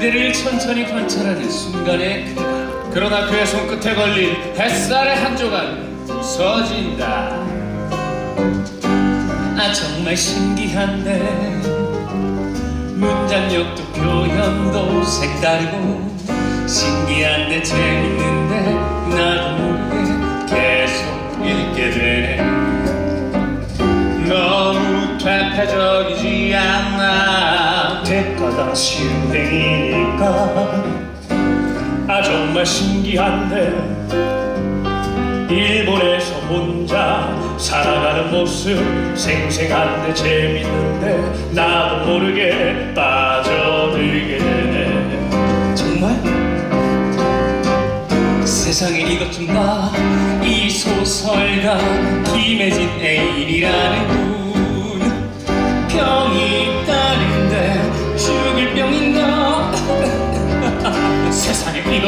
그대를 천천히 관찰하는 그가 그러나 그의 손끝에 걸린 햇살의 한 조각은 부서진다. 아 정말 신기한데 문장력도 표현도 색다르고 신기한데 재밌는데 나도 모르게 계속 읽게 되네 너무 퇴폐적이지 않아 대가가 실행이니까 아 정말 신기한데 일본에서 혼자 살아가는 모습 생생한데 재밌는데 나도 모르게 빠져들게 되네 정말? 세상에 이것 좀 봐. 이 소설가 김혜진 애인이라는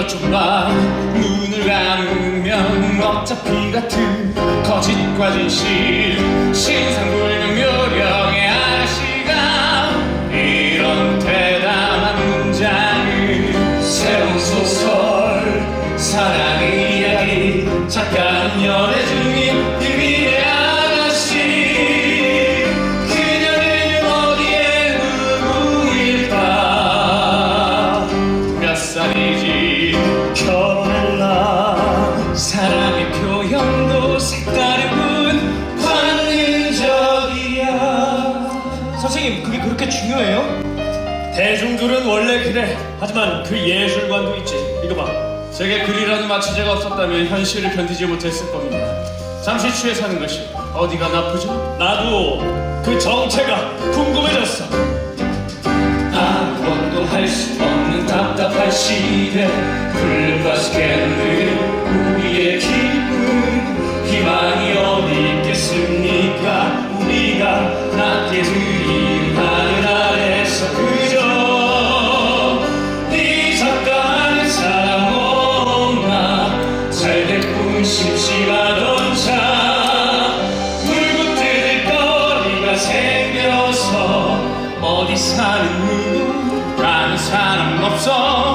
것 좀 봐. 눈을 감으면 어차피 같은 거짓과 진실 신상불명 요령의 아저씨가 이런 대담한 문장을 새로운 소설 사랑의 이야기 작가는 연애 중인 선생님 그게 그렇게 중요해요? 대중들은 원래 그래. 하지만 그 예술관도 있지. 이거 봐. 제게 글이라는 마취제가 없었다면 현실을 견디지 못했을 겁니다. 잠시 취해 사는 것이 어디가 나쁘죠? 나도 그 정체가 궁금해졌어. 아무것도 할 수 없는 답답한 시대 어디 사는 누구 아는 사람 없어